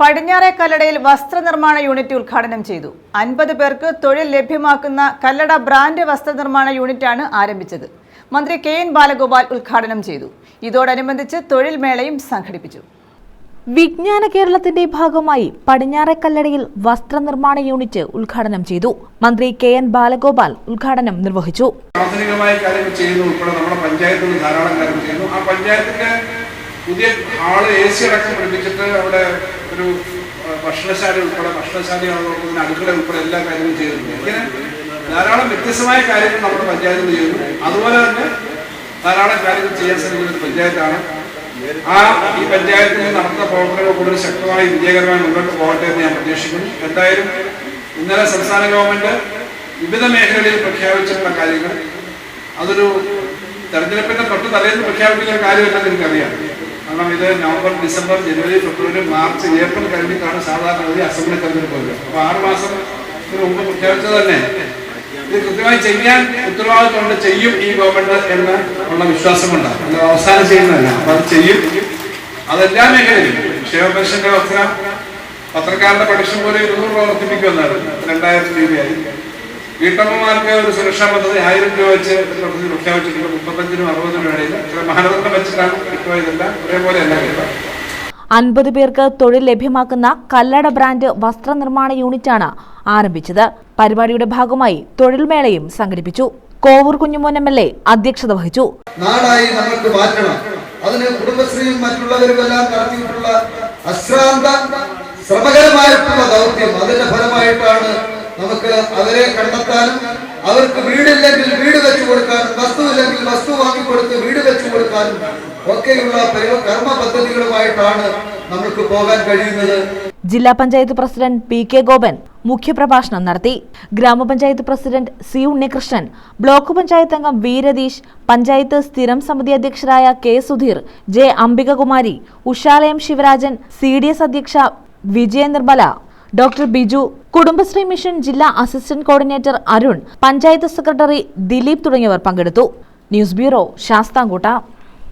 പടിഞ്ഞാറെ കല്ലടയിൽ വസ്ത്രനിർമ്മാണ യൂണിറ്റ് ഉദ്ഘാടനം ചെയ്തു. അൻപത് പേർക്ക് തൊഴിൽ ലഭ്യമാക്കുന്ന കല്ലട ബ്രാൻഡ് വസ്ത്രനിർമ്മാണ യൂണിറ്റാണ് ആരംഭിച്ചത്. മന്ത്രി കെ എൻ ബാലഗോപാൽ ഉദ്ഘാടനം ചെയ്തു. ഇതോടനുബന്ധിച്ച് തൊഴിൽ മേളയും സംഘടിപ്പിച്ചു. വിജ്ഞാന കേരളത്തിന്റെ ഭാഗമായി പടിഞ്ഞാറക്കല്ലടയിൽ വസ്ത്രനിർമ്മാണ യൂണിറ്റ് ഉദ്ഘാടനം ചെയ്തു. മന്ത്രി കെ എൻ ബാലഗോപാൽ ഉദ്ഘാടനം നിർവഹിച്ചു. പ്രാഥമികമായ കാര്യങ്ങൾ ചെയ്യുന്നു. ഉൾപ്പെടെ നമ്മുടെ പഞ്ചായത്തിൽ നിന്ന് ധാരാളം കാര്യങ്ങൾ ചെയ്യുന്നു. ആ പഞ്ചായത്തിന്റെ പുതിയ ആൾ എ സി അടക്കം പഠിപ്പിച്ചിട്ട് അവിടെ ഒരു ഭക്ഷണശാല ഉൾപ്പെടെ ഭക്ഷണശാലയാകുന്നതിന് അടുക്കള ഉൾപ്പെടെ എല്ലാ കാര്യങ്ങളും ചെയ്തിട്ടുണ്ട് ഇങ്ങനെ ധാരാളം വ്യത്യസ്തമായ കാര്യങ്ങൾ നമ്മുടെ പഞ്ചായത്തിൽ ചെയ്യുന്നു. അതുപോലെ തന്നെ ധാരാളം കാര്യങ്ങൾ ചെയ്യാൻ ശ്രമിക്കുന്ന ഒരു പഞ്ചായത്താണ്. ആ ഈ പഞ്ചായത്തിൽ നടത്തുന്ന പ്രവർത്തനങ്ങൾ കൂടുതൽ ശക്തമായി വിജയകരമായി മുന്നോട്ട് പോകട്ടെ എന്ന് ഞാൻ പ്രതീക്ഷിക്കുന്നു. എന്തായാലും ഇന്നലെ സംസ്ഥാന ഗവൺമെന്റ് വിവിധ മേഖലകളിൽ പ്രഖ്യാപിച്ചിട്ടുള്ള കാര്യങ്ങൾ അതൊരു തെരഞ്ഞെടുപ്പിന്റെ തൊട്ട് തലേന്ന് പ്രഖ്യാപിക്കുന്ന കാര്യമല്ല എനിക്കറിയാം. കാരണം ഇത് നവംബർ ഡിസംബർ ജനുവരി ഫെബ്രുവരി മാർച്ച് ഏപ്രിൽ കഴിഞ്ഞിട്ടാണ് സാധാരണ ഒരു അസംബ്ലി തെരഞ്ഞെടുപ്പ് വരുന്നത് അപ്പോൾ ആറ് മാസം മുമ്പ് പ്രഖ്യാപിച്ചത് തന്നെ ഇത് കൃത്യമായി ചെയ്യാൻ ഉത്തരവാദിത്തമുണ്ട് ചെയ്യും ഈ ഗവൺമെന്റ് എന്ന് ഉള്ള വിശ്വാസമുണ്ടാകും അത് അവസാനം ചെയ്യുന്നതല്ല. അപ്പൊ അത് ചെയ്യും. അതെല്ലാ മേഖലയിലും ക്ഷേമ പെൻഷന്റെ അവസ്ഥ പത്രക്കാരുടെ പെൻഷൻ പോലെ ഇരുന്നൂറ് രൂപ വർദ്ധിപ്പിക്കുമെന്നാണ്. രണ്ടായിരം രൂപയായി വീട്ടമ്മമാർക്ക് ഒരു സുരക്ഷാ പദ്ധതി ആയിരം രൂപ വെച്ച് പദ്ധതി പ്രഖ്യാപിച്ചിട്ടുണ്ട് മുപ്പത്തഞ്ചിനും അറുപതിനും ഇടയിൽ. ചില മാനദണ്ഡം വെച്ചിട്ടാണ് കിട്ടുക ഇതെല്ലാം ഒരേപോലെ തന്നെ കിട്ടുക. അൻപത് പേർക്ക് തൊഴിൽ ലഭ്യമാക്കുന്ന കല്ലട ബ്രാൻഡ് വസ്ത്രനിർമ്മാണ ആണ് ആരംഭിച്ചത്. പരിപാടിയുടെ ഭാഗമായി തൊഴിൽമേളയും സംഘടിപ്പിച്ചു. Kovoor Kunjumon M L A അധ്യക്ഷത വഹിച്ചു. നാടായി നമ്മൾക്ക് മാറ്റണം. അതിന് കുടുംബശ്രീയും മറ്റുള്ളവരുമെല്ലാം നടത്തിയിട്ടുള്ള അശ്രാന്ത ശ്രമകരമായിട്ടുള്ള ദൗത്യം അതിന്റെ ഫലമായിട്ടാണ് നമുക്ക് അവരെ കണ്ടെത്താനും അവർക്ക് വീടില്ലെങ്കിൽ വീട് വെച്ചു കൊടുക്കാനും വസ്തുവില്ലെങ്കിൽ വസ്തു വാങ്ങിക്കൊടുത്ത് വീട് വെച്ചു കൊടുക്കാനും ഒക്കെയുള്ള കർമ്മ പദ്ധതികളുമായിട്ടാണ് നമുക്ക് പോകാൻ കഴിയുന്നത്. ജില്ലാ panchayat president P K Gopan മുഖ്യപ്രഭാഷണം നടത്തി. ഗ്രാമപഞ്ചായത്ത് president C Unnikrishnan block panchayat അംഗം വി രതീഷ് പഞ്ചായത്ത് സ്ഥിരം സമിതി അധ്യക്ഷരായ K Sudheer J Ambikakumari Ushalayam Shivarajan C D S അധ്യക്ഷ വിജയ നിർമ്മല ഡോക്ടർ ബിജു കുടുംബശ്രീ മിഷൻ ജില്ലാ assistant coordinator Arun panchayat secretary Dileep തുടങ്ങിയവർ പങ്കെടുത്തു. News bureau Sasthamcotta.